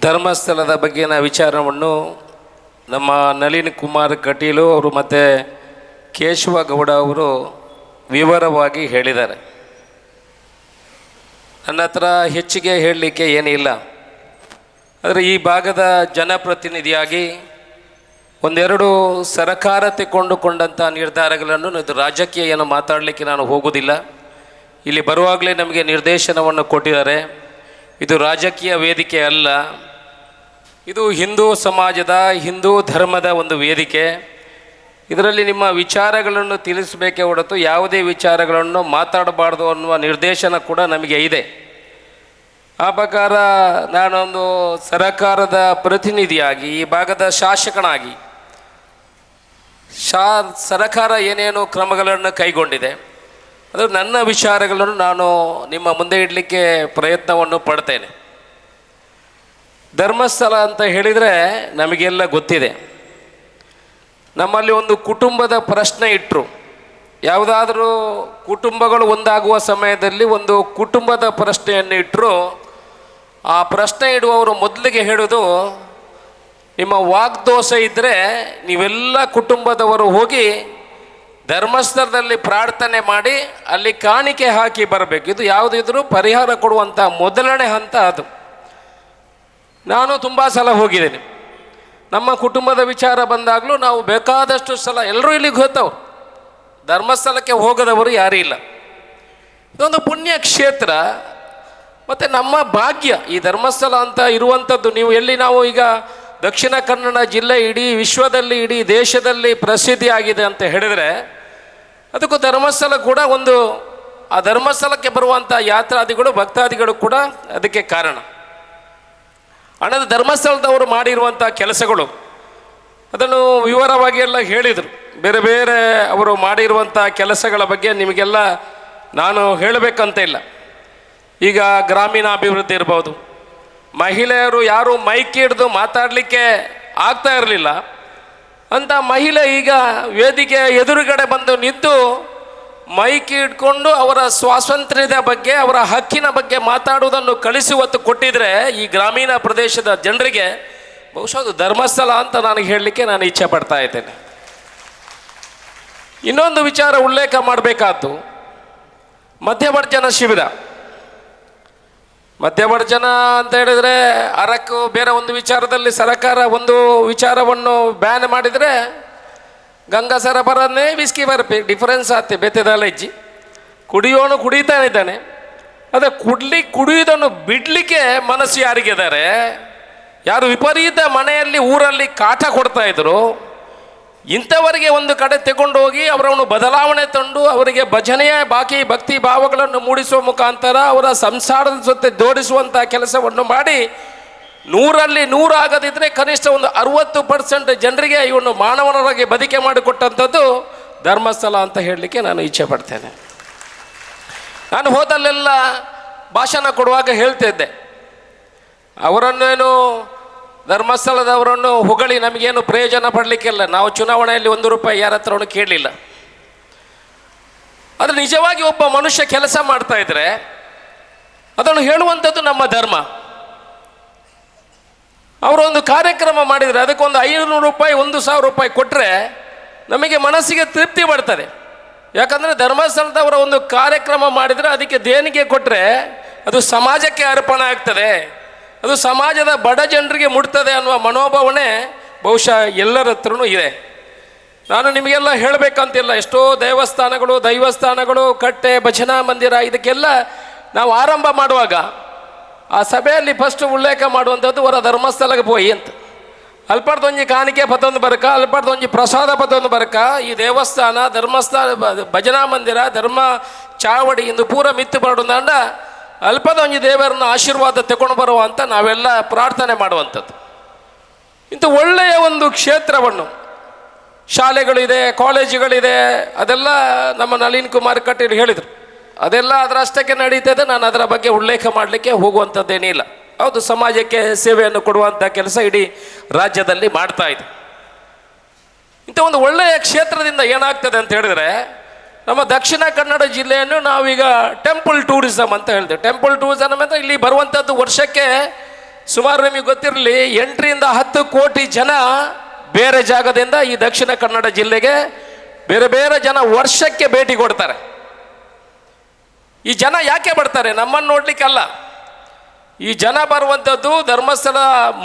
ಧರ್ಮಸ್ಥಳದ ಬಗ್ಗೆನ ವಿಚಾರವನ್ನು ನಮ್ಮ ನಳಿನ್ ಕುಮಾರ್ ಕಟೀಲು ಅವರು ಮತ್ತು ಕೇಶವ ಗೌಡ ಅವರು ವಿವರವಾಗಿ ಹೇಳಿದ್ದಾರೆ. ನನ್ನ ಹತ್ರ ಹೆಚ್ಚಿಗೆ ಹೇಳಲಿಕ್ಕೆ ಏನಿಲ್ಲ ಆದರೆ ಈ ಭಾಗದ ಜನಪ್ರತಿನಿಧಿಯಾಗಿ ಒಂದೆರಡು ಸರಕಾರ ತೆಗೆದುಕೊಂಡಂಥ ನಿರ್ಧಾರಗಳನ್ನು ಇದು ರಾಜಕೀಯ ಏನು ಮಾತಾಡಲಿಕ್ಕೆ ನಾನು ಹೋಗೋದಿಲ್ಲ. ಇಲ್ಲಿ ಬರುವಾಗಲೇ ನಮಗೆ ನಿರ್ದೇಶನವನ್ನು ಕೊಟ್ಟಿದ್ದಾರೆ. ಇದು ರಾಜಕೀಯ ವೇದಿಕೆ ಅಲ್ಲ. ಇದು ಹಿಂದೂ ಸಮಾಜದ, ಹಿಂದೂ ಧರ್ಮದ ಒಂದು ವೇದಿಕೆ. ಇದರಲ್ಲಿ ನಿಮ್ಮ ವಿಚಾರಗಳನ್ನು ತಿಳಿಸಬೇಕೇ ಹೊರತು ಯಾವುದೇ ವಿಚಾರಗಳನ್ನು ಮಾತಾಡಬಾರ್ದು ಅನ್ನುವ ನಿರ್ದೇಶನ ಕೂಡ ನಮಗೆ ಇದೆ. ಆ ಪ್ರಕಾರ ನಾನೊಂದು ಸರಕಾರದ ಪ್ರತಿನಿಧಿಯಾಗಿ, ಈ ಭಾಗದ ಶಾಸಕನಾಗಿ, ಶಾ, ಸರಕಾರ ಏನೇನು ಕ್ರಮಗಳನ್ನು ಕೈಗೊಂಡಿದೆ. ಅದು ನನ್ನ ವಿಚಾರಗಳನ್ನು ನಾನು ನಿಮ್ಮ ಮುಂದೆ ಇಡಲಿಕ್ಕೆ ಪ್ರಯತ್ನವನ್ನು ಪಡ್ತೇನೆ. ಧರ್ಮಸ್ಥಳ ಅಂತ ಹೇಳಿದರೆ ನಮಗೆಲ್ಲ ಗೊತ್ತಿದೆ. ನಮ್ಮಲ್ಲಿ ಒಂದು ಕುಟುಂಬದ ಪ್ರಶ್ನೆ ಇಟ್ಟರು ಯಾವುದಾದರೂ ಕುಟುಂಬಗಳು ಒಂದಾಗುವ ಸಮಯದಲ್ಲಿ ಒಂದು ಕುಟುಂಬದ ಪ್ರಶ್ನೆಯನ್ನು ಇಟ್ಟರು ಆ ಪ್ರಶ್ನೆ ಇಡುವವರು ಮೊದಲಿಗೆ ಹೇಳೋದು, ನಿಮ್ಮ ವಾಗ್ದೋಷ ಇದ್ದರೆ ನೀವೆಲ್ಲ ಕುಟುಂಬದವರು ಹೋಗಿ ಧರ್ಮಸ್ಥಳದಲ್ಲಿ ಪ್ರಾರ್ಥನೆ ಮಾಡಿ ಅಲ್ಲಿ ಕಾಣಿಕೆ ಹಾಕಿ ಬರಬೇಕು. ಇದು ಯಾವುದಿದ್ರೂ ಪರಿಹಾರ ಕೊಡುವಂಥ ಮೊದಲನೇ ಹಂತ ಅದು. ನಾನು ತುಂಬ ಸಲ ಹೋಗಿದ್ದೀನಿ. ನಮ್ಮ ಕುಟುಂಬದ ವಿಚಾರ ಬಂದಾಗಲೂ ನಾವು ಬೇಕಾದಷ್ಟು ಸಲ ಎಲ್ಲರೂ ಇಲ್ಲಿಗೆ ಹೋಗ್ತಾವ್ರು ಧರ್ಮಸ್ಥಳಕ್ಕೆ ಹೋಗದವರು ಯಾರೂ ಇಲ್ಲ. ಇದೊಂದು ಪುಣ್ಯ ಕ್ಷೇತ್ರ. ಮತ್ತು ನಮ್ಮ ಭಾಗ್ಯ ಈ ಧರ್ಮಸ್ಥಳ ಅಂತ ಇರುವಂಥದ್ದು ನೀವು ಎಲ್ಲಿ ನಾವು ಈಗ ದಕ್ಷಿಣ ಕನ್ನಡ ಜಿಲ್ಲೆ ಇಡೀ ವಿಶ್ವದಲ್ಲಿ ಇಡೀ ದೇಶದಲ್ಲಿ ಪ್ರಸಿದ್ಧಿಯಾಗಿದೆ ಅಂತ ಹೇಳಿದರೆ ಅದಕ್ಕೂ ಧರ್ಮಸ್ಥಳ ಕೂಡ ಒಂದು, ಆ ಧರ್ಮಸ್ಥಳಕ್ಕೆ ಬರುವಂಥ ಯಾತ್ರಾದಿಗಳು, ಭಕ್ತಾದಿಗಳು ಕೂಡ ಅದಕ್ಕೆ ಕಾರಣ. ಹಣದ ಧರ್ಮಸ್ಥಳದವರು ಮಾಡಿರುವಂಥ ಕೆಲಸಗಳು, ಅದನ್ನು ವಿವರವಾಗಿ ಎಲ್ಲ ಹೇಳಿದರು. ಬೇರೆ ಬೇರೆ ಅವರು ಮಾಡಿರುವಂಥ ಕೆಲಸಗಳ ಬಗ್ಗೆ ನಿಮಗೆಲ್ಲ ನಾನು ಹೇಳಬೇಕಂತ ಇಲ್ಲ. ಈಗ ಗ್ರಾಮೀಣಾಭಿವೃದ್ಧಿ ಇರ್ಬೋದು. ಮಹಿಳೆಯರು ಯಾರು ಮೈಕ್ ಹಿಡಿದು ಮಾತಾಡಲಿಕ್ಕೆ ಆಗ್ತಾ ಇರಲಿಲ್ಲ ಅಂತ ಮಹಿಳೆ ಈಗ ವೇದಿಕೆಯ ಎದುರುಗಡೆ ಬಂದು ನಿಂತು ಮೈಕ್ ಇಟ್ಕೊಂಡು ಅವರ ಸ್ವಾತಂತ್ರ್ಯದ ಬಗ್ಗೆ, ಅವರ ಹಕ್ಕಿನ ಬಗ್ಗೆ ಮಾತಾಡುವುದನ್ನು ಕಳಿಸುವತ್ತು ಕೊಟ್ಟಿದ್ರೆ ಈ ಗ್ರಾಮೀಣ ಪ್ರದೇಶದ ಜನರಿಗೆ ಬಹುಶಃ ಅದು ಧರ್ಮಸ್ಥಳ ಅಂತ ನನಗೆ ಹೇಳಲಿಕ್ಕೆ ನಾನು ಇಚ್ಛೆ ಪಡ್ತಾ ಇದ್ದೇನೆ. ಇನ್ನೊಂದು ವಿಚಾರ ಉಲ್ಲೇಖ ಮಾಡಬೇಕಾದ್ದು ಮಧ್ಯವರ್ಜನ ಶಿಬಿರ. ಮಧ್ಯವರ್ಜನ ಅಂತ ಹೇಳಿದರೆ ಅರಕು ಬೇರೆ ಒಂದು ವಿಚಾರದಲ್ಲಿ ಸರ್ಕಾರ ಒಂದು ವಿಚಾರವನ್ನು ಬ್ಯಾನ್ ಮಾಡಿದರೆ ಗಂಗಾ ಸರಬರನ್ನೇ ವಿಸ್ಕಿ ಬರಬೇಕು ಡಿಫರೆನ್ಸ್ ಆತ್ತೆ ಬೆತ್ತದಲ್ಲ ಇಜ್ಜಿ. ಕುಡಿಯೋನು ಕುಡಿತಾ ಇದ್ದಾನೆ. ಅದೇ ಕುಡ್ಲಿ ಕುಡಿಯೋದನ್ನು ಬಿಡಲಿಕ್ಕೆ ಮನಸ್ಸು ಯಾರಿಗಿದ್ದಾರೆ? ಯಾರು ವಿಪರೀತ ಮನೆಯಲ್ಲಿ ಊರಲ್ಲಿ ಕಾಟ ಕೊಡ್ತಾ ಇದ್ರು. ಇಂಥವರಿಗೆ ಒಂದು ಕಡೆ ತಗೊಂಡು ಹೋಗಿ ಅವರನ್ನು ಬದಲಾವಣೆ ತಂದು ಅವರಿಗೆ ಭಜನೆಯ ಬಾಕಿ ಭಕ್ತಿ ಭಾವಗಳನ್ನು ಮೂಡಿಸುವ ಮುಖಾಂತರ ಅವರ ಸಂಸಾರದ ಜೊತೆ ಜೋಡಿಸುವಂಥ ಕೆಲಸವನ್ನು ಮಾಡಿ ನೂರಲ್ಲಿ ನೂರಾಗದಿದ್ದರೆ ಕನಿಷ್ಠ ಒಂದು ಅರುವತ್ತು ಪರ್ಸೆಂಟ್ ಜನರಿಗೆ ಇವನು ಮಾನವನರಾಗಿ ಬದುಕೆ ಮಾಡಿಕೊಟ್ಟಂಥದ್ದು ಧರ್ಮಸ್ಥಳ ಅಂತ ಹೇಳಲಿಕ್ಕೆ ನಾನು ಇಚ್ಛೆ ಪಡ್ತೇನೆ. ನಾನು ಹೋದಲ್ಲೆಲ್ಲ ಭಾಷಣ ಕೊಡುವಾಗ ಹೇಳ್ತಿದ್ದೆ. ಅವರನ್ನೇನು ಧರ್ಮಸ್ಥಳದವರನ್ನು ಹೊಗಳಿ ನಮಗೇನು ಪ್ರಯೋಜನ ಪಡಲಿಕ್ಕಿಲ್ಲ. ನಾವು ಚುನಾವಣೆಯಲ್ಲಿ ಒಂದು ರೂಪಾಯಿ ಯಾರ ಹತ್ರನೂ ಕೇಳಲಿಲ್ಲ. ಆದರೆ ನಿಜವಾಗಿ ಒಬ್ಬ ಮನುಷ್ಯ ಕೆಲಸ ಮಾಡ್ತಾ ಇದ್ರೆ ಅದನ್ನು ಹೇಳುವಂಥದ್ದು ನಮ್ಮ ಧರ್ಮ. ಅವರು ಒಂದು ಕಾರ್ಯಕ್ರಮ ಮಾಡಿದರೆ ಅದಕ್ಕೊಂದು ಐನೂರು ರೂಪಾಯಿ, ಒಂದು ಸಾವಿರ ರೂಪಾಯಿ ಕೊಟ್ಟರೆ ನಮಗೆ ಮನಸ್ಸಿಗೆ ತೃಪ್ತಿ ಬರ್ತದೆ. ಯಾಕಂದರೆ ಧರ್ಮಸ್ಥಳದವರ ಒಂದು ಕಾರ್ಯಕ್ರಮ ಮಾಡಿದರೆ ಅದಕ್ಕೆ ದೇಣಿಗೆ ಕೊಟ್ಟರೆ ಅದು ಸಮಾಜಕ್ಕೆ ಅರ್ಪಣೆ ಆಗ್ತದೆ. ಅದು ಸಮಾಜದ ಬಡ ಜನರಿಗೆ ಮುಟ್ತದೆ ಅನ್ನುವ ಮನೋಭಾವನೆ ಬಹುಶಃ ಎಲ್ಲರ ಹತ್ರನೂ ಇದೆ. ನಾನು ನಿಮಗೆಲ್ಲ ಹೇಳಬೇಕಂತಿಲ್ಲ. ಎಷ್ಟೋ ದೇವಸ್ಥಾನಗಳು, ದೈವಸ್ಥಾನಗಳು, ಕಟ್ಟೆ, ಭಜನಾ ಮಂದಿರ ಇದಕ್ಕೆಲ್ಲ ನಾವು ಆರಂಭ ಮಾಡುವಾಗ ಆ ಸಭೆಯಲ್ಲಿ ಫಸ್ಟ್ ಉಲ್ಲೇಖ ಮಾಡುವಂಥದ್ದು ಹೊರ ಧರ್ಮಸ್ಥಳಕ್ಕೆ ಹೋಯಿ ಅಂತ. ಅಲ್ಪಡ್ದೊಂಜಿ ಕಾಣಿಕೆ ಪತ್ತೊಂದು ಬರಕ, ಅಲ್ಪಡ್ದೊಂಜಿ ಪ್ರಸಾದ ಪತ್ತೊಂದು ಬರಕ, ಈ ದೇವಸ್ಥಾನ, ಧರ್ಮಸ್ಥಳ ಬ- ಭಜನಾ ಮಂದಿರ, ಧರ್ಮ ಚಾವಡಿ ಇಂದು ಪೂರ ಮಿತ್ತು ಪಡುಂದಾಂಡ ಅಲ್ಪದೊಂಜಿ ದೇವರನ್ನ ಆಶೀರ್ವಾದ ತಗೊಂಡು ಬರುವ ಅಂತ ನಾವೆಲ್ಲ ಪ್ರಾರ್ಥನೆ ಮಾಡುವಂಥದ್ದು. ಇಂಥ ಒಳ್ಳೆಯ ಒಂದು ಕ್ಷೇತ್ರವನ್ನು ಶಾಲೆಗಳಿದೆ, ಕಾಲೇಜುಗಳಿದೆ, ಅದೆಲ್ಲ ನಮ್ಮ ನಳಿನ್ ಕುಮಾರ್ ಕಟೀಲ್ ಹೇಳಿದರು. ಅದೆಲ್ಲ ಅದರಷ್ಟಕ್ಕೆ ನಡೀತದೆ, ನಾನು ಅದರ ಬಗ್ಗೆ ಉಲ್ಲೇಖ ಮಾಡಲಿಕ್ಕೆ ಹೋಗುವಂಥದ್ದೇನಿಲ್ಲ ಹೌದು, ಸಮಾಜಕ್ಕೆ ಸೇವೆಯನ್ನು ಕೊಡುವಂಥ ಕೆಲಸ ಇಡೀ ರಾಜ್ಯದಲ್ಲಿ ಮಾಡ್ತಾ ಇದೆ. ಇಂಥ ಒಂದು ಒಳ್ಳೆಯ ಕ್ಷೇತ್ರದಿಂದ ಏನಾಗ್ತದೆ ಅಂತ ಹೇಳಿದ್ರೆ ನಮ್ಮ ದಕ್ಷಿಣ ಕನ್ನಡ ಜಿಲ್ಲೆಯನ್ನು ನಾವೀಗ ಟೆಂಪಲ್ ಟೂರಿಸಮ್ ಅಂತ ಹೇಳ್ತೇವೆ. ಟೆಂಪಲ್ ಟೂರಿಸಮ್ ಅಂತ ಇಲ್ಲಿ ಬರುವಂಥದ್ದು ವರ್ಷಕ್ಕೆ ಸುಮಾರು ನಿಮಗೆ ಗೊತ್ತಿರಲಿ ಎಂಟರಿಂದ ಹತ್ತು ಕೋಟಿ ಜನ ಬೇರೆ ಜಾಗದಿಂದ ಈ ದಕ್ಷಿಣ ಕನ್ನಡ ಜಿಲ್ಲೆಗೆ ಬೇರೆ ಬೇರೆ ಜನ ವರ್ಷಕ್ಕೆ ಭೇಟಿ ಕೊಡ್ತಾರೆ. ಈ ಜನ ಯಾಕೆ ಬರ್ತಾರೆ? ನಮ್ಮನ್ನು ನೋಡ್ಲಿಕ್ಕಲ್ಲ ಈ ಜನ ಬರುವಂಥದ್ದು ಧರ್ಮಸ್ಥಳ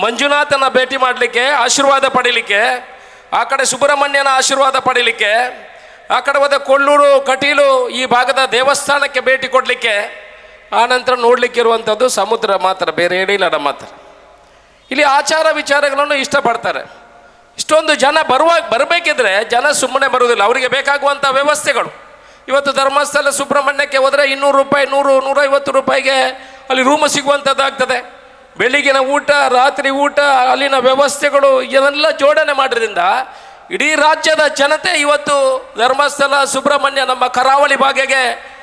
ಮಂಜುನಾಥನ ಭೇಟಿ ಮಾಡಲಿಕ್ಕೆ, ಆಶೀರ್ವಾದ ಪಡೀಲಿಕ್ಕೆ, ಆ ಕಡೆ ಸುಬ್ರಹ್ಮಣ್ಯನ ಆಶೀರ್ವಾದ ಪಡೀಲಿಕ್ಕೆ ಆ ಕಡೆ ಹೋದ ಕೊಳ್ಳೂರು, ಕಟೀಲು ಈ ಭಾಗದ ದೇವಸ್ಥಾನಕ್ಕೆ ಭೇಟಿ ಕೊಡಲಿಕ್ಕೆ ಆ ನಂತರ ನೋಡ್ಲಿಕ್ಕೆ ಇರುವಂಥದ್ದು ಸಮುದ್ರ ಮಾತ್ರ, ಬೇರೆ ಏನಿಲ್ಲ ನಮ್ಮ ಹತ್ರ. ಇಲ್ಲಿ ಆಚಾರ ವಿಚಾರಗಳನ್ನು ಇಷ್ಟಪಡ್ತಾರೆ. ಇಷ್ಟೊಂದು ಜನ ಬರುವಾಗ ಬರಬೇಕಿದ್ರೆ ಜನ ಸುಮ್ಮನೆ ಬರುವುದಿಲ್ಲ. ಅವರಿಗೆ ಬೇಕಾಗುವಂಥ ವ್ಯವಸ್ಥೆಗಳು. ಇವತ್ತು ಧರ್ಮಸ್ಥಳ ಸುಬ್ರಹ್ಮಣ್ಯಕ್ಕೆ ಹೋದರೆ ಇನ್ನೂರು ರೂಪಾಯಿ, ನೂರು, ನೂರೈವತ್ತು ರೂಪಾಯಿಗೆ ಅಲ್ಲಿ ರೂಮ್ ಸಿಗುವಂಥದ್ದಾಗ್ತದೆ ಬೆಳಿಗಿನ ಊಟ, ರಾತ್ರಿ ಊಟ, ಅಲ್ಲಿನ ವ್ಯವಸ್ಥೆಗಳು, ಇದನ್ನೆಲ್ಲ ಜೋಡಣೆ ಮಾಡೋದ್ರಿಂದ ಇಡೀ ರಾಜ್ಯದ ಜನತೆ ಇವತ್ತು ಧರ್ಮಸ್ಥಳ, ಸುಬ್ರಹ್ಮಣ್ಯ ನಮ್ಮ ಕರಾವಳಿ ಭಾಗಕ್ಕೆ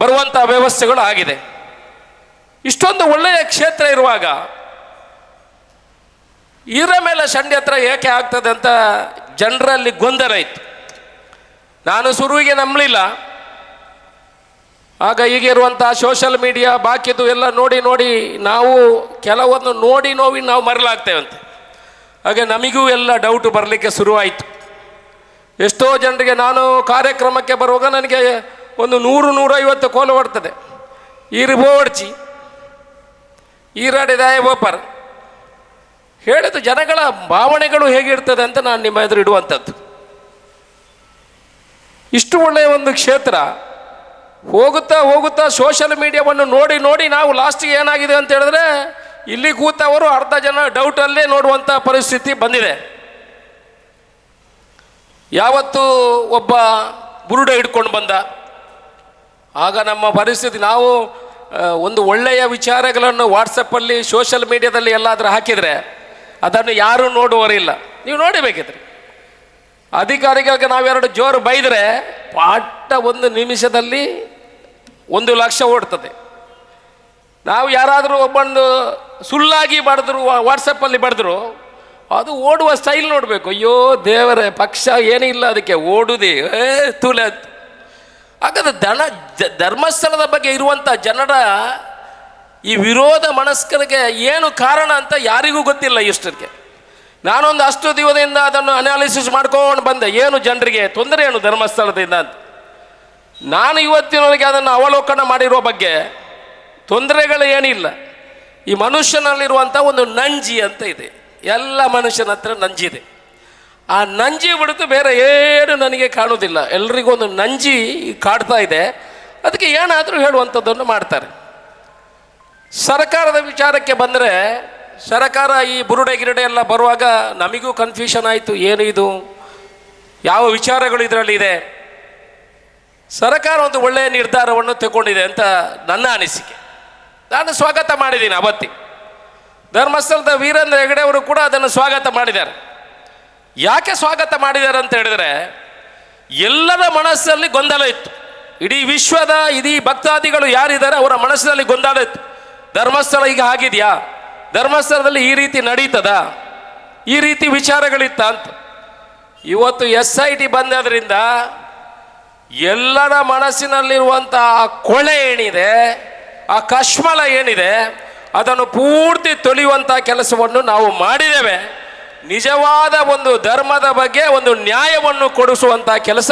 ಬರುವಂಥ ವ್ಯವಸ್ಥೆಗಳು ಆಗಿದೆ. ಇಷ್ಟೊಂದು ಒಳ್ಳೆಯ ಕ್ಷೇತ್ರ ಇರುವಾಗ ಇದರ ಮೇಲೆ ಷಡ್ಯಂತ್ರ ಏಕೆ ಆಗ್ತದೆ ಅಂತ ಜನರಲ್ಲಿ ಗೊಂದಲ ಇತ್ತು. ನಾನು ಶುರುವಿಗೆ ನಂಬಲಿಲ್ಲ. ಆಗ ಈಗ ಇರುವಂಥ ಸೋಷಲ್ ಮೀಡಿಯಾ ಬಾಕಿದು ಎಲ್ಲ ನೋಡಿ ನೋಡಿ ನಾವು ಕೆಲವೊಂದು ನೋಡಿ ನೋವಿ ನಾವು ಮರಲಾಗ್ತೇವಂತೆ. ಹಾಗೆ ನಮಗೂ ಎಲ್ಲ ಡೌಟ್ ಬರಲಿಕ್ಕೆ ಶುರುವಾಯಿತು. ಎಷ್ಟೋ ಜನರಿಗೆ ನಾನು ಕಾರ್ಯಕ್ರಮಕ್ಕೆ ಬರುವಾಗ ನನಗೆ ಒಂದು ನೂರು ನೂರೈವತ್ತು ಕೋಲು ಬರ್ತದೆ. ಈರ್ಬೋಡ್ಚಿ ಈರಾಡಿದಾಯ ಓಪರ್ ಹೇಳಿದ ಜನಗಳ ಭಾವನೆಗಳು ಹೇಗಿರ್ತದೆ ಅಂತ ನಾನು ನಿಮ್ಮ ಎದುರು ಇಡುವಂಥದ್ದು. ಇಷ್ಟು ಒಳ್ಳೆಯ ಒಂದು ಕ್ಷೇತ್ರ, ಹೋಗುತ್ತಾ ಹೋಗುತ್ತಾ ಸೋಷಲ್ ಮೀಡಿಯಾವನ್ನು ನೋಡಿ ನೋಡಿ ನಾವು ಲಾಸ್ಟಿಗೆ ಏನಾಗಿದೆ ಅಂತ ಹೇಳಿದ್ರೆ ಇಲ್ಲಿ ಕೂತವರು ಅರ್ಧ ಜನ ಡೌಟಲ್ಲೇ ನೋಡುವಂಥ ಪರಿಸ್ಥಿತಿ ಬಂದಿದೆ. ಯಾವತ್ತು ಒಬ್ಬ ಬುರುಡ ಹಿಡ್ಕೊಂಡು ಬಂದ. ಆಗ ನಮ್ಮ ಪರಿಸ್ಥಿತಿ ನಾವು ಒಂದು ಒಳ್ಳೆಯ ವಿಚಾರಗಳನ್ನು ವಾಟ್ಸಪ್ಪಲ್ಲಿ ಸೋಷಲ್ ಮೀಡಿಯಾದಲ್ಲಿ ಎಲ್ಲಾದರೂ ಹಾಕಿದರೆ ಅದನ್ನು ಯಾರೂ ನೋಡುವರಿಲ್ಲ. ನೀವು ನೋಡಬೇಕಿದ್ರೆ. ಅಧಿಕಾರಿಗಳಿಗೆ ನಾವೆರಡು ಜೋರು ಬೈದರೆ ಪಾಠ ಒಂದು ನಿಮಿಷದಲ್ಲಿ ಒಂದು ಲಕ್ಷ ಓಡ್ತದೆ. ನಾವು ಯಾರಾದರೂ ಒಬ್ಬಂದು ಸುಳ್ಳಾಗಿ ಬಡಿದ್ರು ವಾಟ್ಸಪ್ಪಲ್ಲಿ ಬಡಿದ್ರು, ಅದು ಓಡುವ ಸ್ಟೈಲ್ ನೋಡಬೇಕು. ಅಯ್ಯೋ ದೇವರೇ, ಪಕ್ಷ ಏನಿಲ್ಲ ಅದಕ್ಕೆ, ಓಡುದೇ, ಏ. ಹಾಗಾದ್ರೆ ದನ ಧರ್ಮಸ್ಥಳದ ಬಗ್ಗೆ ಇರುವಂಥ ಜನರ ಈ ವಿರೋಧ ಮನಸ್ಕರಿಗೆ ಏನು ಕಾರಣ ಅಂತ ಯಾರಿಗೂ ಗೊತ್ತಿಲ್ಲ ಇಷ್ಟಕ್ಕೆ. ನಾನೊಂದು ಅಷ್ಟು ದಿವಸದಿಂದ ಅದನ್ನು ಅನಾಲಿಸಿಸ್ ಮಾಡ್ಕೊಂಡು ಬಂದೆ. ಏನು ಜನರಿಗೆ ತೊಂದರೆ ಏನು ಧರ್ಮಸ್ಥಳದಿಂದ ಅಂತ. ನಾನು ಇವತ್ತಿನವರೆಗೆ ಅದನ್ನು ಅವಲೋಕನ ಮಾಡಿರೋ ಬಗ್ಗೆ ತೊಂದರೆಗಳು ಏನಿಲ್ಲ. ಈ ಮನುಷ್ಯನಲ್ಲಿರುವಂಥ ಒಂದು ನಂಜಿ ಅಂತ ಇದೆ. ಎಲ್ಲ ಮನುಷ್ಯನ ಹತ್ರ ನಂಜಿದೆ ಆ ನಂಜಿ ಬಿಡುತ್ತೆ, ಬೇರೆ ಏನು ನನಗೆ ಕಾಣುವುದಿಲ್ಲ ಎಲ್ರಿಗೂ ಒಂದು ನಂಜಿ ಕಾಡ್ತಾ ಇದೆ. ಅದಕ್ಕೆ ಏನಾದರೂ ಹೇಳುವಂಥದ್ದನ್ನು ಮಾಡ್ತಾರೆ. ಸರ್ಕಾರದ ವಿಚಾರಕ್ಕೆ ಬಂದರೆ, ಸರ್ಕಾರ ಈ ಬುರುಡೆ ಗಿರುಡೆ ಎಲ್ಲ ಬರುವಾಗ ನಮಗೂ ಕನ್ಫ್ಯೂಷನ್ ಆಯಿತು, ಏನು ಇದು? ಯಾವ ವಿಚಾರಗಳು ಇದರಲ್ಲಿ ಇದೆ? ಸರ್ಕಾರ ಒಂದು ಒಳ್ಳೆಯ ನಿರ್ಧಾರವನ್ನು ತಗೊಂಡಿದೆ ಅಂತ ನನ್ನ ಅನಿಸಿಕೆ. ನಾನು ಸ್ವಾಗತ ಮಾಡಿದ್ದೀನಿ ಅವತ್ತಿ. ಧರ್ಮಸ್ಥಳದ ವೀರೇಂದ್ರ ಹೆಗಡೆ ಅವರು ಕೂಡ ಅದನ್ನು ಸ್ವಾಗತ ಮಾಡಿದ್ದಾರೆ. ಯಾಕೆ ಸ್ವಾಗತ ಮಾಡಿದ್ದಾರೆ ಅಂತ ಹೇಳಿದರೆ, ಎಲ್ಲರ ಮನಸ್ಸಲ್ಲಿ ಗೊಂದಲ ಇತ್ತು. ಇಡೀ ವಿಶ್ವದ ಇಡೀ ಭಕ್ತಾದಿಗಳು ಯಾರಿದ್ದಾರೆ ಅವರ ಮನಸ್ಸಿನಲ್ಲಿ ಗೊಂದಲ ಇತ್ತು. ಧರ್ಮಸ್ಥಳ ಈಗ ಆಗಿದೆಯಾ ಧರ್ಮಸ್ಥಳದಲ್ಲಿ ಈ ರೀತಿ ನಡೀತದ? ಈ ರೀತಿ ವಿಚಾರಗಳಿತ್ತ ಅಂತ. ಇವತ್ತು ಎಸ್ ಐ ಟಿ ಬಂದದ್ರಿಂದ ಎಲ್ಲರ ಮನಸ್ಸಿನಲ್ಲಿರುವಂತಹ ಕೊಳೆ ಏನಿದೆ ಆ ಕಶ್ಮಲ ಏನಿದೆ, ಅದನ್ನು ಪೂರ್ತಿ ತೊಳೆಯುವಂಥ ಕೆಲಸವನ್ನು ನಾವು ಮಾಡಿದ್ದೇವೆ. ನಿಜವಾದ ಒಂದು ಧರ್ಮದ ಬಗ್ಗೆ ಒಂದು ನ್ಯಾಯವನ್ನು ಕೊಡಿಸುವಂಥ ಕೆಲಸ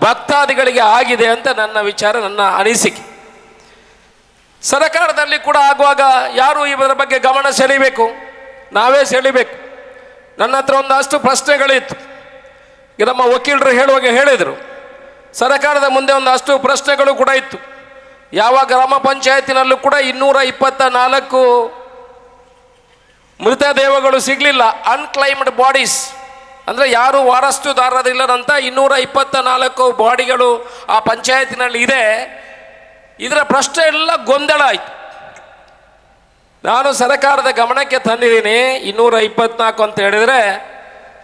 ಭಕ್ತಾದಿಗಳಿಗೆ ಆಗಿದೆ ಅಂತ ನನ್ನ ವಿಚಾರ, ನನ್ನ ಅನಿಸಿಕೆ. ಸರಕಾರದಲ್ಲಿ ಕೂಡ ಆಗುವಾಗ ಯಾರು ಇದರ ಬಗ್ಗೆ ಗಮನ ಸೆಳೀಬೇಕು ನಾವೇ ಸೆಳಿಬೇಕು ನನ್ನ ಹತ್ರ ಒಂದಷ್ಟು ಪ್ರಶ್ನೆಗಳಿತ್ತು. ನಮ್ಮ ವಕೀಲರು ಹೇಳುವಾಗ ಹೇಳಿದರು. ಸರಕಾರದ ಮುಂದೆ ಒಂದಷ್ಟು ಪ್ರಶ್ನೆಗಳು ಕೂಡ ಇತ್ತು. ಯಾವ ಗ್ರಾಮ ಪಂಚಾಯತಿನಲ್ಲೂ ಕೂಡ ಇನ್ನೂರ ಇಪ್ಪತ್ತ ನಾಲ್ಕು ಮೃತದೇಹಗಳು ಸಿಗಲಿಲ್ಲ. ಅನ್ಕ್ಲೈಮ್ಡ್ ಬಾಡೀಸ್ ಅಂದರೆ ಯಾರು ವಾರಸ್ತುದಾರರಿಲ್ಲದಂಥ ಇನ್ನೂರ ಇಪ್ಪತ್ತ ನಾಲ್ಕು ಬಾಡಿಗಳು ಆ ಪಂಚಾಯತಿನಲ್ಲಿ ಇದೆ. ಇದರ ಪ್ರಶ್ನೆ ಎಲ್ಲ ಗೊಂದಲ ಆಯಿತು. ನಾನು ಸರ್ಕಾರದ ಗಮನಕ್ಕೆ ತಂದಿದ್ದೀನಿ. ಇನ್ನೂರ ಇಪ್ಪತ್ನಾಲ್ಕು ಅಂತ ಹೇಳಿದರೆ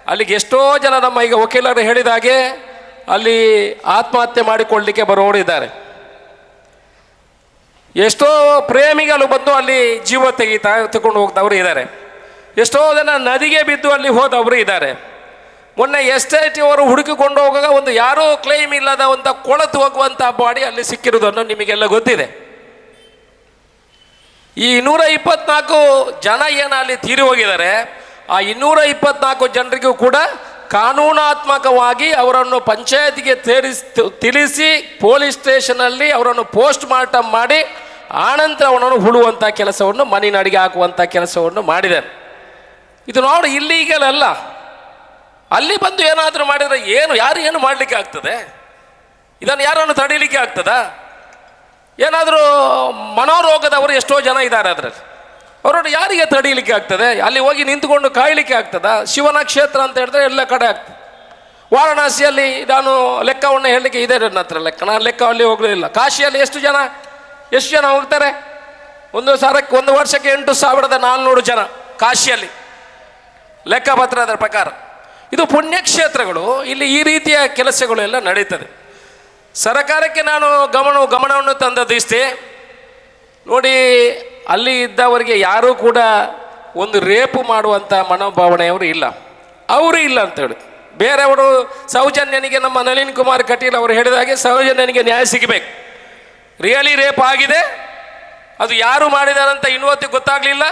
ಅಲ್ಲಿಗೆ ಎಷ್ಟೋ ಜನ ನಮ್ಮ ಈಗ ವಕೀಲರು ಹೇಳಿದ ಹಾಗೆ ಅಲ್ಲಿ ಆತ್ಮಹತ್ಯೆ ಮಾಡಿಕೊಳ್ಳಲಿಕ್ಕೆ ಬರೋರಿದ್ದಾರೆ ಎಷ್ಟೋ ಪ್ರೇಮಿಗಳು ಬಂದು ಅಲ್ಲಿ ಜೀವ ತೆಗಿತಾ ತಗೊಂಡು ಹೋಗ್ದವರು ಇದ್ದಾರೆ ಎಷ್ಟೋ ಜನ ನದಿಗೆ ಬಿದ್ದು ಅಲ್ಲಿ ಹೋದವರು ಇದ್ದಾರೆ ಮೊನ್ನೆ ಅವರು ಹುಡುಕಿಕೊಂಡು ಹೋಗುವಾಗ ಒಂದು ಯಾರೂ ಕ್ಲೈಮ್ ಇಲ್ಲದ ಒಂದು ಕೊಳತು ಹೋಗುವಂಥ ಬಾಡಿ ಅಲ್ಲಿ ಸಿಕ್ಕಿರೋದನ್ನು ನಿಮಗೆಲ್ಲ ಗೊತ್ತಿದೆ. ಈ ಇನ್ನೂರ ಇಪ್ಪತ್ನಾಲ್ಕು ಜನ ಏನು ಅಲ್ಲಿ ತೀರಿ ಹೋಗಿದ್ದಾರೆ, ಆ ಇನ್ನೂರ ಇಪ್ಪತ್ನಾಲ್ಕು ಜನರಿಗೂ ಕೂಡ ಕಾನೂನಾತ್ಮಕವಾಗಿ ಅವರನ್ನು ಪಂಚಾಯತಿಗೆ ತೇರಿಸ್, ತಿಳಿಸಿ ಪೊಲೀಸ್ ಸ್ಟೇಷನಲ್ಲಿ ಅವರನ್ನು ಪೋಸ್ಟ್ ಮಾರ್ಟಮ್ ಮಾಡಿ ಆನಂತರ ಅವನನ್ನು ಹುಡುವಂಥ ಕೆಲಸವನ್ನು ಮನೆಯಡಿಗೆ ಹಾಕುವಂಥ ಕೆಲಸವನ್ನು ಮಾಡಿದೆ. ಇದು ನೋಡಿ ಇಲ್ಲೀಗಲ್ ಅಲ್ಲ. ಅಲ್ಲಿ ಬಂದು ಏನಾದರೂ ಮಾಡಿದರೆ ಏನು, ಯಾರು ಏನು ಮಾಡಲಿಕ್ಕೆ ಆಗ್ತದೆ? ಇದನ್ನು ಯಾರನ್ನು ತಡೀಲಿಕ್ಕೆ ಆಗ್ತದ? ಏನಾದರೂ ಮನೋರೋಗದವರು ಎಷ್ಟೋ ಜನ ಇದ್ದಾರೆ ಅದರಲ್ಲಿ. ಅವರನ್ನು ಯಾರಿಗೆ ತಡೀಲಿಕ್ಕೆ ಆಗ್ತದೆ? ಅಲ್ಲಿ ಹೋಗಿ ನಿಂತುಕೊಂಡು ಕಾಯಲಿಕ್ಕೆ ಆಗ್ತದ? ಶಿವನ ಕ್ಷೇತ್ರ ಅಂತ ಹೇಳಿದ್ರೆ ಎಲ್ಲ ಕಡೆ ಆಗ್ತದೆ. ವಾರಣಾಸಿಯಲ್ಲಿ ನಾನು ಲೆಕ್ಕವನ್ನು ಹೇಳಲಿಕ್ಕೆ ಇದೆ ನನ್ನ ಹತ್ರ ಲೆಕ್ಕ. ನಾನು ಲೆಕ್ಕ ಅಲ್ಲಿ ಹೋಗಲಿಲ್ಲ. ಕಾಶಿಯಲ್ಲಿ ಎಷ್ಟು ಜನ? ಎಷ್ಟು ಜನ ಹೋಗ್ತಾರೆ? ಒಂದು ಸಾವಿರಕ್ಕೆ ಒಂದು ವರ್ಷಕ್ಕೆ ಎಂಟು ಸಾವಿರದ ನಾಲ್ನೂರು ಜನ ಕಾಶಿಯಲ್ಲಿ. ಲೆಕ್ಕಪತ್ರ ಅದರ ಪ್ರಕಾರ. ಇದು ಪುಣ್ಯಕ್ಷೇತ್ರಗಳು. ಇಲ್ಲಿ ಈ ರೀತಿಯ ಕೆಲಸಗಳು ಎಲ್ಲ ನಡೀತದೆ. ಸರಕಾರಕ್ಕೆ ನಾನು ಗಮನ, ಗಮನವನ್ನು ತಂದದ್ದು ಇಷ್ಟೇ. ನೋಡಿ ಅಲ್ಲಿ ಇದ್ದವರಿಗೆ ಯಾರೂ ಕೂಡ ಒಂದು ರೇಪು ಮಾಡುವಂಥ ಮನೋಭಾವನೆಯವರು ಇಲ್ಲ. ಅವರು ಇಲ್ಲ ಅಂತೇಳಿ. ಬೇರೆಯವರು ಸೌಜನ್ಯನಿಗೆ ನಮ್ಮ ನಳಿನ್ ಕುಮಾರ್ ಕಟೀಲ್ ಅವರು ಹೇಳಿದ ಹಾಗೆ ಸೌಜನ್ಯನಿಗೆ ನ್ಯಾಯ ಸಿಗಬೇಕು. ರಿಯಲಿ ರೇಪ್ ಆಗಿದೆ. ಅದು ಯಾರು ಮಾಡಿದಾರಂತ ಇನ್ನೊತ್ತಿಗೆ ಗೊತ್ತಾಗಲಿಲ್ಲ.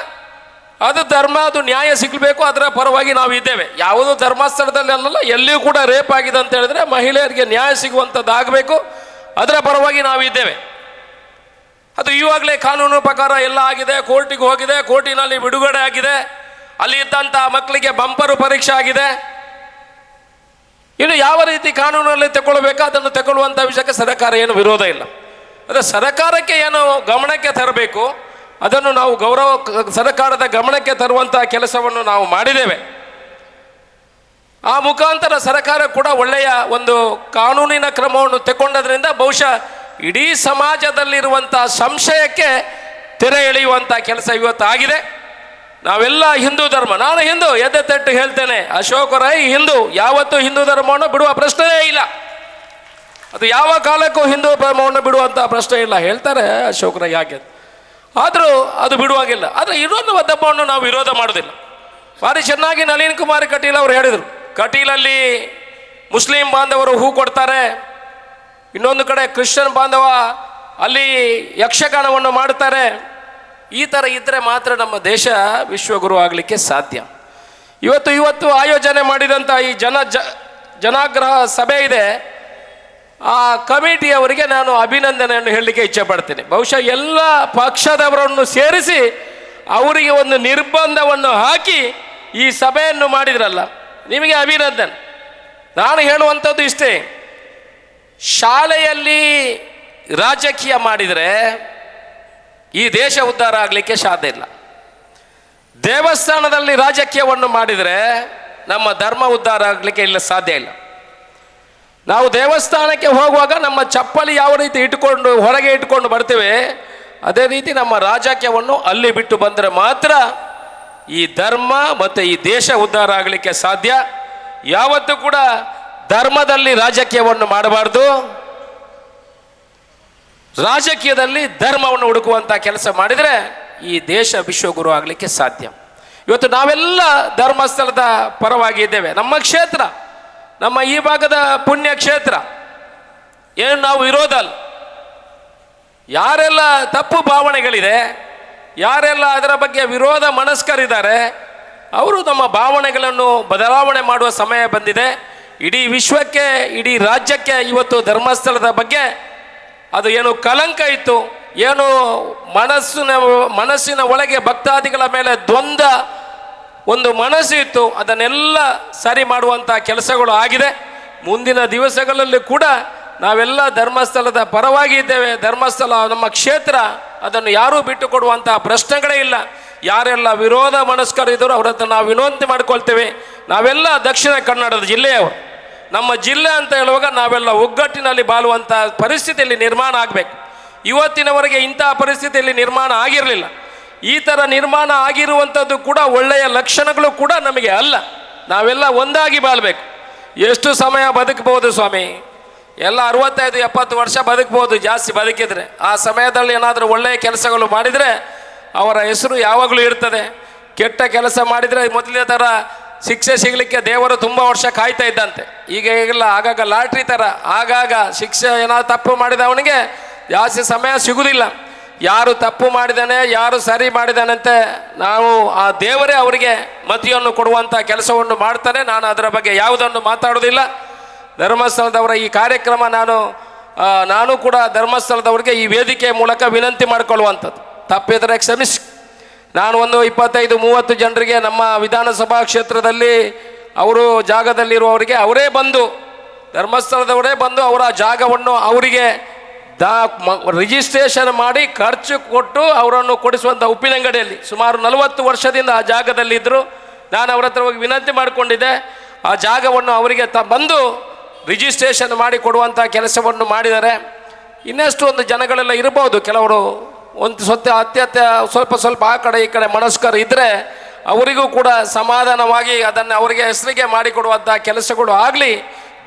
ಅದು ಧರ್ಮ, ಅದು ನ್ಯಾಯ ಸಿಗಬೇಕು. ಅದರ ಪರವಾಗಿ ನಾವು ಇದ್ದೇವೆ. ಯಾವುದೋ ಧರ್ಮಸ್ಥಳದಲ್ಲಿ ಅಲ್ಲಲ್ಲ, ಎಲ್ಲಿಯೂ ಕೂಡ ರೇಪ್ ಆಗಿದೆ ಅಂತ ಹೇಳಿದ್ರೆ ಮಹಿಳೆಯರಿಗೆ ನ್ಯಾಯ ಸಿಗುವಂಥದ್ದು ಆಗಬೇಕು ಅದರ ಪರವಾಗಿ ನಾವು ಇದ್ದೇವೆ. ಅದು ಈವಾಗಲೇ ಕಾನೂನು ಪ್ರಕಾರ ಎಲ್ಲ ಆಗಿದೆ, ಕೋರ್ಟಿಗೆ ಹೋಗಿದೆ, ಕೋರ್ಟಿನಲ್ಲಿ ಬಿಡುಗಡೆ ಆಗಿದೆ. ಅಲ್ಲಿ ಇದ್ದಂಥ ಮಕ್ಕಳಿಗೆ ಬಂಪರು ಪರೀಕ್ಷೆ ಆಗಿದೆ. ಇನ್ನು ಯಾವ ರೀತಿ ಕಾನೂನಲ್ಲಿ ತಗೊಳ್ಬೇಕು ಅದನ್ನು ತಗೊಳ್ಳುವಂಥ ವಿಷಯಕ್ಕೆ ಸರ್ಕಾರ ಏನು ವಿರೋಧ ಇಲ್ಲ. ಅದೇ ಸರ್ಕಾರಕ್ಕೆ ಏನು ಗಮನಕ್ಕೆ ತರಬೇಕು, ಅದನ್ನು ನಾವು ಗೌರವ, ಸರ್ಕಾರದ ಗಮನಕ್ಕೆ ತರುವಂಥ ಕೆಲಸವನ್ನು ನಾವು ಮಾಡಿದ್ದೇವೆ. ಆ ಮುಖಾಂತರ ಸರ್ಕಾರ ಕೂಡ ಒಳ್ಳೆಯ ಒಂದು ಕಾನೂನಿನ ಕ್ರಮವನ್ನು ತಗೊಂಡದ್ರಿಂದ ಬಹುಶಃ ಇಡೀ ಸಮಾಜದಲ್ಲಿರುವಂಥ ಸಂಶಯಕ್ಕೆ ತೆರೆ ಎಳೆಯುವಂಥ ಕೆಲಸ ಇವತ್ತು ಆಗಿದೆ ನಾವೆಲ್ಲ ಹಿಂದೂ ಧರ್ಮ, ನಾನು ಹಿಂದೂ, ಎದೆ ತಟ್ಟು ಹೇಳ್ತೇನೆ, ಅಶೋಕ ರೈ ಹಿಂದೂ, ಯಾವತ್ತೂ ಹಿಂದೂ ಧರ್ಮವನ್ನು ಬಿಡುವ ಪ್ರಶ್ನೆಯೇ ಇಲ್ಲ. ಅದು ಯಾವ ಕಾಲಕ್ಕೂ ಹಿಂದೂ ಧರ್ಮವನ್ನು ಬಿಡುವಂಥ ಪ್ರಶ್ನೆ ಇಲ್ಲ. ಹೇಳ್ತಾರೆ ಅಶೋಕ ರೈ ಯಾಕೆ ಆದರೂ ಅದು ಬಿಡುವಾಗಿಲ್ಲ. ಆದರೆ ಇನ್ನೊಂದು ಧರ್ಮವನ್ನು ನಾವು ವಿರೋಧ ಮಾಡೋದಿಲ್ಲ ಭಾರಿ ಚೆನ್ನಾಗಿ ನಳಿನ್ ಕುಮಾರ್ ಕಟೀಲ್ ಅವರು ಹೇಳಿದರು. ಕಟೀಲಲ್ಲಿ ಮುಸ್ಲಿಂ ಬಾಂಧವರು ಹೂ ಕೊಡ್ತಾರೆ ಇನ್ನೊಂದು ಕಡೆ ಕ್ರಿಶ್ಚಿಯನ್ ಬಾಂಧವ ಅಲ್ಲಿ ಯಕ್ಷಗಾನವನ್ನು ಮಾಡ್ತಾರೆ ಈ ಥರ ಇದ್ದರೆ ಮಾತ್ರ ನಮ್ಮ ದೇಶ ವಿಶ್ವಗುರು ಆಗಲಿಕ್ಕೆ ಸಾಧ್ಯ. ಇವತ್ತು ಇವತ್ತು ಆಯೋಜನೆ ಮಾಡಿದಂಥ ಈ ಜನ ಜ, ಜನಾಗ್ರಹ ಸಭೆ ಇದೆ. ಆ ಕಮಿಟಿಯವರಿಗೆ ನಾನು ಅಭಿನಂದನೆಯನ್ನು ಹೇಳಲಿಕ್ಕೆ ಇಚ್ಛೆ ಪಡ್ತೀನಿ. ಬಹುಶಃ ಎಲ್ಲ ಪಕ್ಷದವರನ್ನು ಸೇರಿಸಿ ಅವರಿಗೆ ಒಂದು ನಿರ್ಬಂಧವನ್ನು ಹಾಕಿ ಈ ಸಭೆಯನ್ನು ಮಾಡಿದ್ರಲ್ಲ. ನಿಮಗೆ ಅಭಿನಂದನೆ. ನಾನು ಹೇಳುವಂಥದ್ದು ಇಷ್ಟೇ. ಶಾಲೆಯಲ್ಲಿ ರಾಜಕೀಯ ಮಾಡಿದರೆ ಈ ದೇಶ ಉದ್ಧಾರ ಆಗಲಿಕ್ಕೆ ಸಾಧ್ಯ ಇಲ್ಲ. ದೇವಸ್ಥಾನದಲ್ಲಿ ರಾಜಕೀಯವನ್ನು ಮಾಡಿದರೆ ನಮ್ಮ ಧರ್ಮ ಉದ್ಧಾರ ಆಗಲಿಕ್ಕೆ ಇಲ್ಲ, ಸಾಧ್ಯ ಇಲ್ಲ. ನಾವು ದೇವಸ್ಥಾನಕ್ಕೆ ಹೋಗುವಾಗ ನಮ್ಮ ಚಪ್ಪಲಿ ಯಾವ ರೀತಿ ಇಟ್ಟುಕೊಂಡು ಹೊರಗೆ ಇಟ್ಕೊಂಡು ಬರ್ತೇವೆ, ಅದೇ ರೀತಿ ನಮ್ಮ ರಾಜಕೀಯವನ್ನು ಅಲ್ಲಿ ಬಿಟ್ಟು ಬಂದರೆ ಮಾತ್ರ ಈ ಧರ್ಮ ಮತ್ತು ಈ ದೇಶ ಉದ್ಧಾರ ಆಗಲಿಕ್ಕೆ ಸಾಧ್ಯ. ಯಾವತ್ತೂ ಕೂಡ ಧರ್ಮದಲ್ಲಿ ರಾಜಕೀಯವನ್ನು ಮಾಡಬಾರ್ದು. ರಾಜಕೀಯದಲ್ಲಿ ಧರ್ಮವನ್ನು ಹುಡುಕುವಂಥ ಕೆಲಸ ಮಾಡಿದರೆ ಈ ದೇಶ ವಿಶ್ವಗುರು ಆಗಲಿಕ್ಕೆ ಸಾಧ್ಯ. ಇವತ್ತು ನಾವೆಲ್ಲ ಧರ್ಮಸ್ಥಳದ ಪರವಾಗಿ ಇದ್ದೇವೆ. ನಮ್ಮ ಕ್ಷೇತ್ರ, ನಮ್ಮ ಈ ಭಾಗದ ಪುಣ್ಯ ಕ್ಷೇತ್ರ. ಏನು ನಾವು ವಿರೋಧ ಅಲ್ಲ ಯಾರೆಲ್ಲ ತಪ್ಪು ಭಾವನೆಗಳಿದೆ, ಯಾರೆಲ್ಲ ಅದರ ಬಗ್ಗೆ ವಿರೋಧ ಮನಸ್ಕರಿದ್ದಾರೆ, ಅವರು ನಮ್ಮ ಭಾವನೆಗಳನ್ನು ಬದಲಾವಣೆ ಮಾಡುವ ಸಮಯ ಬಂದಿದೆ. ಇಡೀ ವಿಶ್ವಕ್ಕೆ, ಇಡೀ ರಾಜ್ಯಕ್ಕೆ ಇವತ್ತು ಧರ್ಮಸ್ಥಳದ ಬಗ್ಗೆ ಅದು ಏನು ಕಲಂಕ ಇತ್ತು, ಏನು ಮನಸ್ಸಿನ ಮನಸ್ಸಿನ ಒಳಗೆ ಭಕ್ತಾದಿಗಳ ಮೇಲೆ ದ್ವಂದ್ವ ಒಂದು ಮನಸ್ಸು ಇತ್ತು, ಅದನ್ನೆಲ್ಲ ಸರಿ ಮಾಡುವಂಥ ಕೆಲಸಗಳು ಆಗಿದೆ. ಮುಂದಿನ ದಿವಸಗಳಲ್ಲಿ ಕೂಡ ನಾವೆಲ್ಲ ಧರ್ಮಸ್ಥಳದ ಪರವಾಗಿ ಇದ್ದೇವೆ. ಧರ್ಮಸ್ಥಳ ನಮ್ಮ ಕ್ಷೇತ್ರ, ಅದನ್ನು ಯಾರೂ ಬಿಟ್ಟು ಕೊಡುವಂತಹ ಪ್ರಶ್ನೆಗಳೇ ಇಲ್ಲ. ಯಾರೆಲ್ಲ ವಿರೋಧ ಮನಸ್ಕರಿದ್ದರೂ ಹತ್ರ ನಾವು ವಿನಂತಿ ಮಾಡ್ಕೊಳ್ತೇವೆ. ನಾವೆಲ್ಲ ದಕ್ಷಿಣ ಕನ್ನಡದ ಜಿಲ್ಲೆಯವರು. ನಮ್ಮ ಜಿಲ್ಲೆ ಅಂತ ಹೇಳುವಾಗ ನಾವೆಲ್ಲ ಒಗ್ಗಟ್ಟಿನಲ್ಲಿ ಬಾಳುವಂಥ ಪರಿಸ್ಥಿತಿಯಲ್ಲಿ ನಿರ್ಮಾಣ ಆಗಬೇಕು. ಇವತ್ತಿನವರೆಗೆ ಇಂತಹ ಪರಿಸ್ಥಿತಿಯಲ್ಲಿ ನಿರ್ಮಾಣ ಆಗಿರಲಿಲ್ಲ. ಈ ಥರ ನಿರ್ಮಾಣ ಆಗಿರುವಂಥದ್ದು ಕೂಡ ಒಳ್ಳೆಯ ಲಕ್ಷಣಗಳು ಕೂಡ ನಮಗೆ ಅಲ್ಲ. ನಾವೆಲ್ಲ ಒಂದಾಗಿ ಬಾಳ್ಬೇಕು. ಎಷ್ಟು ಸಮಯ ಬದುಕಬಹುದು ಸ್ವಾಮಿ? ಎಲ್ಲ ಅರವತ್ತೈದು, ಎಪ್ಪತ್ತು ವರ್ಷ ಬದುಕಬಹುದು ಜಾಸ್ತಿ ಬದುಕಿದ್ರೆ. ಆ ಸಮಯದಲ್ಲಿ ಏನಾದರೂ ಒಳ್ಳೆಯ ಕೆಲಸಗಳು ಮಾಡಿದರೆ ಅವರ ಹೆಸರು ಯಾವಾಗಲೂ ಇರ್ತದೆ. ಕೆಟ್ಟ ಕೆಲಸ ಮಾಡಿದರೆ ಮೊದಲನೇ ಥರ ಶಿಕ್ಷೆ ಸಿಗಲಿಕ್ಕೆ ದೇವರು ತುಂಬ ವರ್ಷ ಕಾಯ್ತಾ ಇದ್ದಂತೆ. ಈಗ ಈಗೆಲ್ಲ ಆಗಾಗ ಲಾಟ್ರಿ ಥರ ಆಗಾಗ ಶಿಕ್ಷೆ ಏನಾದ್ರು ತಪ್ಪು ಮಾಡಿದ ಅವನಿಗೆ ಜಾಸ್ತಿ ಸಮಯ ಸಿಗುವುದಿಲ್ಲ ಯಾರು ತಪ್ಪು ಮಾಡಿದಾನೆ, ಯಾರು ಸರಿ ಮಾಡಿದಾನಂತೆ ನಾವು ಆ ದೇವರೇ ಅವರಿಗೆ ಮತಿಯನ್ನು ಕೊಡುವಂಥ ಕೆಲಸವನ್ನು ಮಾಡ್ತಾನೆ. ನಾನು ಅದರ ಬಗ್ಗೆ ಯಾವುದನ್ನು ಮಾತಾಡೋದಿಲ್ಲ ಧರ್ಮಸ್ಥಳದವರ ಈ ಕಾರ್ಯಕ್ರಮ ನಾನು ನಾನು ಕೂಡ ಧರ್ಮಸ್ಥಳದವರಿಗೆ ಈ ವೇದಿಕೆ ಮೂಲಕ ವಿನಂತಿ ಮಾಡಿಕೊಳ್ಳುವಂಥದ್ದು. ತಪ್ಪಿದರೆ ಕ್ಷಮಿಸಿ. ನಾನು ಒಂದು ಇಪ್ಪತ್ತೈದು, ಮೂವತ್ತು ಜನರಿಗೆ ನಮ್ಮ ವಿಧಾನಸಭಾ ಕ್ಷೇತ್ರದಲ್ಲಿ ಅವರು ಜಾಗದಲ್ಲಿರುವವರಿಗೆ ಅವರೇ ಬಂದು, ಧರ್ಮಸ್ಥಳದವರೇ ಬಂದು ಅವರ ಜಾಗವನ್ನು ಅವರಿಗೆ ದಾ ರಿಜಿಸ್ಟ್ರೇಷನ್ ಮಾಡಿ ಖರ್ಚು ಕೊಟ್ಟು ಅವರನ್ನು ಕೊಡಿಸುವಂಥ ಉಪ್ಪಿನಂಗಡಿಯಲ್ಲಿ ಸುಮಾರು ನಲವತ್ತು ವರ್ಷದಿಂದ ಆ ಜಾಗದಲ್ಲಿದ್ದರು. ನಾನು ಅವರ ಹತ್ರ ಹೋಗಿ ವಿನಂತಿ ಮಾಡಿಕೊಂಡಿದ್ದೆ, ಆ ಜಾಗವನ್ನು ಅವರಿಗೆ ತ, ಬಂದು ರಿಜಿಸ್ಟ್ರೇಷನ್ ಮಾಡಿ ಕೊಡುವಂಥ ಕೆಲಸವನ್ನು ಮಾಡಿದ್ದಾರೆ ಇನ್ನಷ್ಟು ಒಂದು ಜನಗಳೆಲ್ಲ ಇರ್ಬೋದು ಕೆಲವರು ಒಂದು ಸ್ವತ್ತ ಅತ್ಯತ್ಯ ಸ್ವಲ್ಪ ಸ್ವಲ್ಪ ಆ ಕಡೆ ಈ ಕಡೆ ಮನಸ್ಕರು ಇದ್ದರೆ ಅವರಿಗೂ ಕೂಡ ಸಮಾಧಾನವಾಗಿ ಅದನ್ನು ಅವರಿಗೆ ಹೆಸರಿಗೆ ಮಾಡಿಕೊಡುವಂಥ ಕೆಲಸಗಳು ಆಗಲಿ,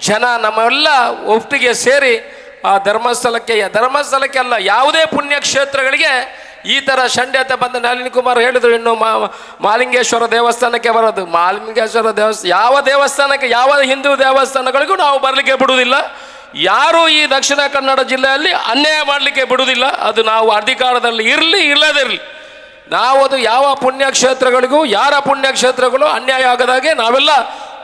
ಜನ ನಮ್ಮೆಲ್ಲ ಒಟ್ಟಿಗೆ ಸೇರಿ ಆ ಧರ್ಮಸ್ಥಳಕ್ಕೆ ಧರ್ಮಸ್ಥಳಕ್ಕೆ ಅಲ್ಲ, ಯಾವುದೇ ಪುಣ್ಯಕ್ಷೇತ್ರಗಳಿಗೆ ಈ ಥರ ಶಂಡ್ಯತೆ ಬಂದ ನಳಿನ್ ಕುಮಾರ್ ಹೇಳಿದ್ರು, ಇನ್ನು ಮಾಲಿಂಗೇಶ್ವರ ದೇವಸ್ಥಾನಕ್ಕೆ ಬರೋದು. ಮಾಲಿಂಗೇಶ್ವರ ದೇವಸ್ಥಾನ, ಯಾವ ದೇವಸ್ಥಾನಕ್ಕೆ, ಯಾವ ಹಿಂದೂ ದೇವಸ್ಥಾನಗಳಿಗೂ ನಾವು ಬರಲಿಕ್ಕೆ ಬಿಡುವುದಿಲ್ಲ. ಯಾರು ಈ ದಕ್ಷಿಣ ಕನ್ನಡ ಜಿಲ್ಲೆಯಲ್ಲಿ ಅನ್ಯಾಯ ಮಾಡಲಿಕ್ಕೆ ಬಿಡುವುದಿಲ್ಲ. ಅದು ನಾವು ಅಧಿಕಾರದಲ್ಲಿ ಇರಲಿ ಇಲ್ಲದಿರಲಿ ನಾವು ಅದು ಯಾವ ಪುಣ್ಯಕ್ಷೇತ್ರಗಳಿಗೂ, ಯಾರ ಪುಣ್ಯಕ್ಷೇತ್ರಗಳು ಅನ್ಯಾಯ ಆಗದಾಗೆ ನಾವೆಲ್ಲ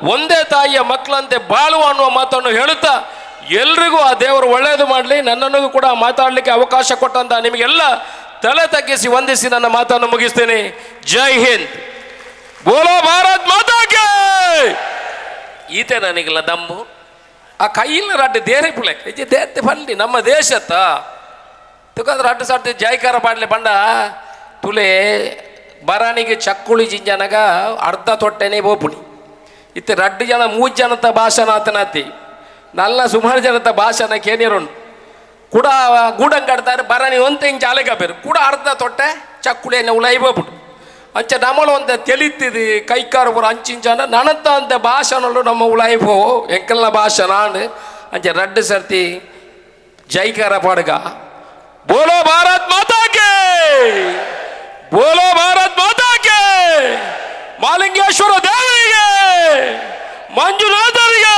ಒಂದೇ ತಾಯಿಯ ಮಕ್ಕಳಂತೆ ಬಾಳುವ ಅನ್ನುವ ಮಾತನ್ನು ಹೇಳುತ್ತಾ, ಎಲ್ರಿಗೂ ಆ ದೇವರು ಒಳ್ಳೆಯದು ಮಾಡಲಿ, ನನ್ನನ್ನು ಕೂಡ ಮಾತಾಡಲಿಕ್ಕೆ ಅವಕಾಶ ಕೊಟ್ಟಂತ ನಿಮಗೆಲ್ಲ ತಲೆ ತಗ್ಗಿಸಿ ವಂದಿಸಿ ನನ್ನ ಮಾತನ್ನು ಮುಗಿಸ್ತೇನೆ. ಜೈ ಹಿಂದ್. ಬೋಲೋ ಭಾರತ್ ಮಾತಾಕೆ ಈತೆ ನನಗಿಲ್ಲ ದಮ್ಮು ಆ ಕೈಯಿಲ್ಲ ರಡ್ಡು ದೇರಿ ಪುಳಕ್ ಇದು ದೇರ್ತಿ ಬನ್ನಿ, ನಮ್ಮ ದೇಶತ್ತ ತುಕಂದ್ರೆ ಅಡ್ಡು ಸಾಡ್ತಿ ಜೈಕಾರ ಪಾಡ್ಲಿ ಬಂಡ ತುಲೆ ಬರಾಣಿಗೆ ಚಕ್ಕುಳಿ ಜಿಂಜನಗ ಅರ್ಧ ತೊಟ್ಟೆನೇ ಬೋಪುಣಿ ಇತ್ತೆ ರಡ್ಡು ಜನ, ಮೂರು ಜನತ ಭಾಷಣ ಆತನಾತಿ. ನಲ್ಲ ಸುಮಾರು ಜನತ ಭಾಷಣ ಕೇನಿರುಂಡು ಕೂಡ ಗೂಡಂಗಡ್ತಾರೆ ಬರಾಣಿ ಒಂತ ಇಂಚ ಅಲೆಗಬೇರು ಕೂಡ ಅರ್ಧ ತೊಟ್ಟೆ, ಚಕ್ಕುಳಿಯನ್ನು ಉಳಾಯಿ ಬೋಪುಡು ಅಂಚ ನಮ್ಮಳು ಒಂದು ತಿಳಿತಿದೆ ಕೈಕಾರ ಪೂರ ಅಂಚಿಂಚಾನ ನನಂತ ಅಂತ ಭಾಷಣಲು ನಮ್ಮ ಉಳಾಯಿಪೋ ಎಂಕಲ್ನ ಭಾಷಣ ಅಂಚೆ ರಡ್ಡು ಸರ್ತಿ ಜೈಕಾರ ಪಾಡುಗ ಬೋಲೋ ಭಾರತ್ ಮಾತಾಕೆ ಬೋಲೋ ಭಾರತ್ ಮಾತಾಕೆ ಮಾಲಿಂಗೇಶ್ವರ ದೇವರಿಗೆ ಮಂಜುನಾಥರಿಗೆ